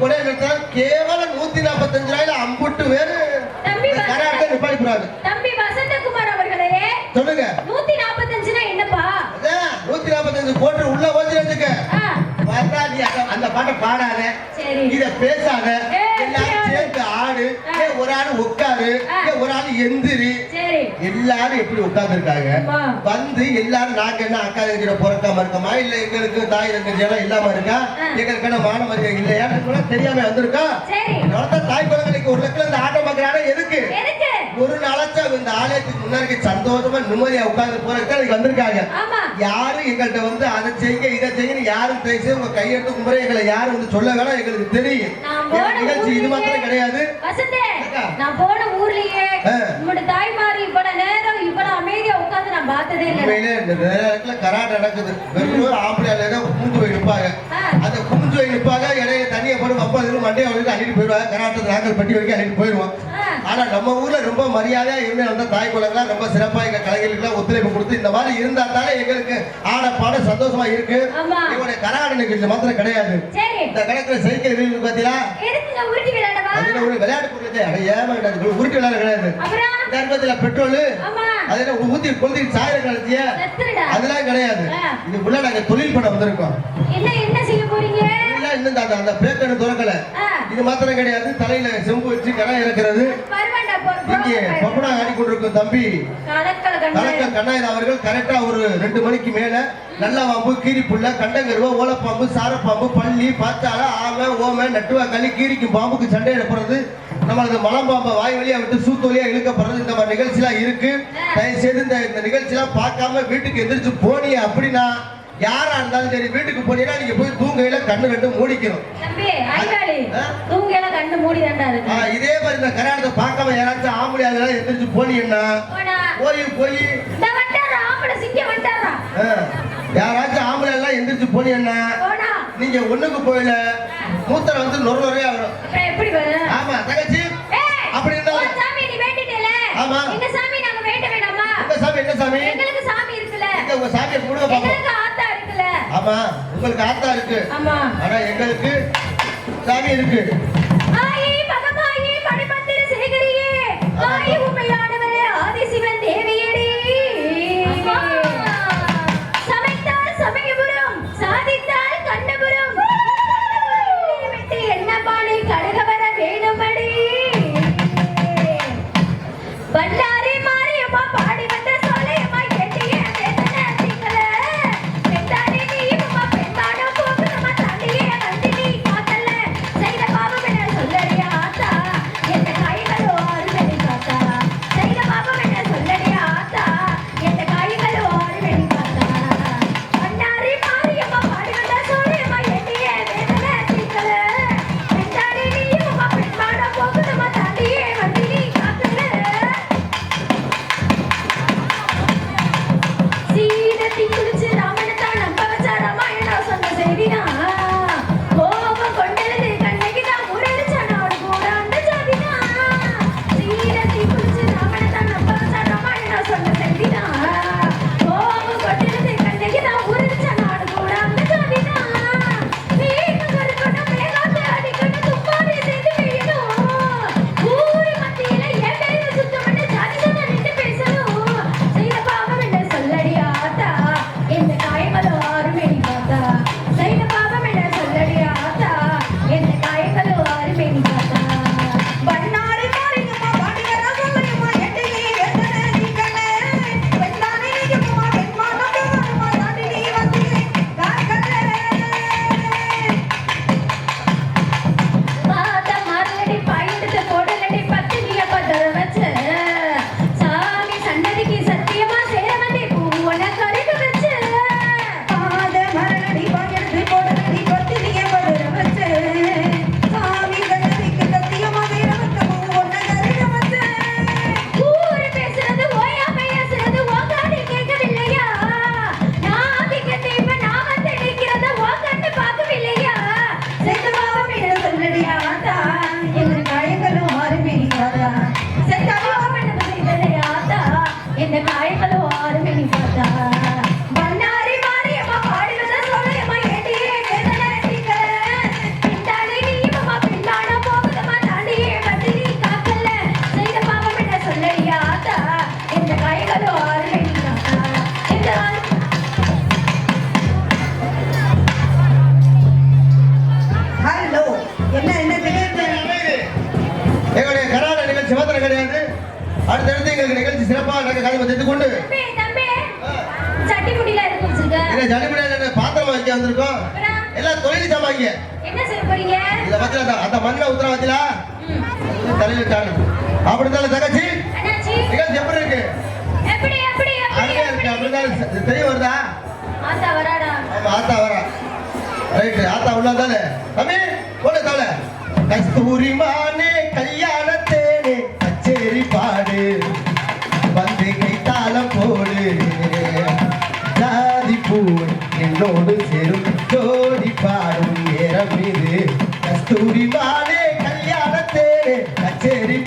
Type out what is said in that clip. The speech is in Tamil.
கூட எங்களுக்கு கேவலம் நூத்தி நாற்பத்தஞ்சு ரூபாயில அம்புட்டு பேரு இந்த கராட்டை நிப்பாடி போறாங்க தம்பி வசந்தகுமார் அவர்களே. சொல்லுங்க. நூத்தி நாற்பத்தஞ்சுனா என்னப்பா? நூத்தி நாற்பத்தஞ்சு போட்டு உள்ள ஆ, வந்தா நீ அந்த- பாட்டை பாடாத. இத பேசாத. எல்லாரும். சேர்ந்து ஆடு. ஒரு ஆள் உட்காரு. ஒரு ஆள் எந்திரி. எல்லாரும் எப்படி உட்கார்ந்து இருக்காங்க ஆமா. வந்து எல்லாரும் நாங்க என்ன அக்கா தங்கச்சியோட பிறக்காம இருக்கோமா? இல்ல எங்களுக்கு தாய் எல்லாம் இல்லாம இருக்கா. எங்களுக்கு என்ன மான மரியாதை இல்லையான்னு கூட தெரியாம வந்திருக்கா? சரி. அதனாலதான் தாய் குழந்தைக்கு ஒரு லட்சம் இந்த ஆட்டம் பார்க்கறாங்க எதுக்கு? எதுக்கு? ஒரு நாளாச்சா இந்த ஆலயத்துக்கு முன்னாடி சந்தோஷமா நிம்மதியா உட்கார்ந்து போறதுக்கு அதுக்கு வந்திருக்காங்க. யாரும் எங்கள்கிட்ட வந்து அதை செய்யுங்க இதை செய்யுங்க யாரும் பேசி உங்க கையெடுத்து கும்புற எங்களை யாரும் வந்து சொல்ல வேணாம் எங்களுக்கு தெரியும். நிகழ்ச்சி இது மாத்திரம் கிடையாது. உண்மையிலே இந்த நேரத்துல கராட்டை நடக்குது. வெறும் ஆம்பளையால தான் குமிஞ்சு போய் நிற்பாங்க. அந்த குமிஞ்சு போய் நிற்பாங்க இடையில தண்ணியை போட்டு அப்பா இதுல மண்டையை வந்து அள்ளிட்டு போயிடுவாங்க. கராட்டை நாங்கள் பட்டி வரைக்கும் அள்ளிட்டு போயிடுவோம். ஆ. ஆனா நம்ம ஊர்ல ரொம்ப மரியாதையா இருந்து அந்த தாய் குலங்களாம் ரொம்ப சிறப்பா எங்க கலைஞர்களுக்கு ஒத்துழைப்பு கொடுத்து இந்த மாதிரி இருந்தா தானே எங்களுக்கு ஆட பாட சந்தோஷமா இருக்கு. ஆமா. இவனுடைய கராட நிகழ்ச்சி மாத்திரம் கிடையாது. இந்த கணக்குல சைக்கிள் வீடு பாத்தீங்களா விளையாட்டு உருட்டு விளையாட கிடையாது. அனுபவத்துல பெட்ரோல் ஆமா. அது என்ன ஊத்தி கொளுத்தி சாயிர கலத்திய அதெல்லாம் கிடையாது. ஆ. இதுக்குள்ள நாங்க தொழில் பண்ண வந்திருக்கோம். என்ன என்ன செய்ய போறீங்க? இல்ல இன்னும் அந்த அந்த பேக்கனு திறக்கல. இது மாத்திரம் கிடையாது. தலையில செம்பு வச்சு கரை இறக்குறது. இங்கே பப்பனா ஆடி கொண்டிருக்கும் தம்பி. கலெக்டர் கண்ணாயிரம் அவர்கள் கரெக்டா ஒரு ரெண்டு மணிக்கு மேல நல்ல பாம்பு கீரிப்புள்ள கண்டங்கருவா ஓலப்பாம்பு சாரப்பாம்பு பள்ளி பாச்சால ஆமை ஓமை நட்டுவா களி கீரிக்கும் பாம்புக்கு சண்டை எடுப்புறது நம்மளது மலம்பாம்பை வாய் வழியா விட்டு சூத்து வழியா இழுக்கப்படுறது இந்த மாதிரி நிகழ்ச்சிலாம் இருக்கு. தயவு செய்து இந்த இந்த நிகழ்ச்சிலாம் பார்க்காம வீட்டுக்கு எந்திரிச்சு போனீங்க அப்படின்னா யாரா இருந்தாலும் சரி வீட்டுக்கு போனீங்கன்னா நீங்க போய் தூங்கையில கண்ணு ரெண்டு மூடிக்கணும். இதே மாதிரி இந்த கல்யாணத்தை பார்க்காம யாராச்சும் ஆம்பளை அதெல்லாம் எந்திரிச்சு போனீங்கன்னா போய் போய். யாராச்சும் ஆம்பளை எல்லாம் எந்திரிச்சு போனீங்கன்னா நீங்க ஒண்ணுக்கு போயில மூத்தரை வந்து நொறு நொறையா வரும்? ஆமா தங்கச்சி. வேண்டிட்டேல ஆமா. எங்க சாமி நாங்க வேண்ட வேண்டாமா? உங்க சாமி என்ன சாமி? எங்களுக்கு சாமி இருக்குல்ல. இங்க உங்க சாமியை குடுங்க பாப்போம். எங்களுக்கு ஆத்தா இருக்குல்ல. ஆமா உங்களுக்கு ஆத்தா இருக்கு. ஆமா. ஆனா எங்களுக்கு சாமி இருக்கு. தெரிந்து கொண்டு சட்டி முடியல பாத்திரம் வாங்கி வந்திருக்கோம். எல்லாம் தொழில் சாமாங்க என்ன செய்ய போறீங்க? இத பத்தில அந்த- மண்ணை ம். தலையில டானு அப்படித்தானே தகச்சி நிகழ்ச்சி எப்படி இருக்கு? எப்படி எப்படி இருக்கு தெரிய வருதா? ஆத்தா வராடா. ஆமா ஆத்தா வரா. ரைட்டு ஆத்தா உள்ள தானே தம்பி போடு தவளை. கஸ்தூரி மானே கச்சேரி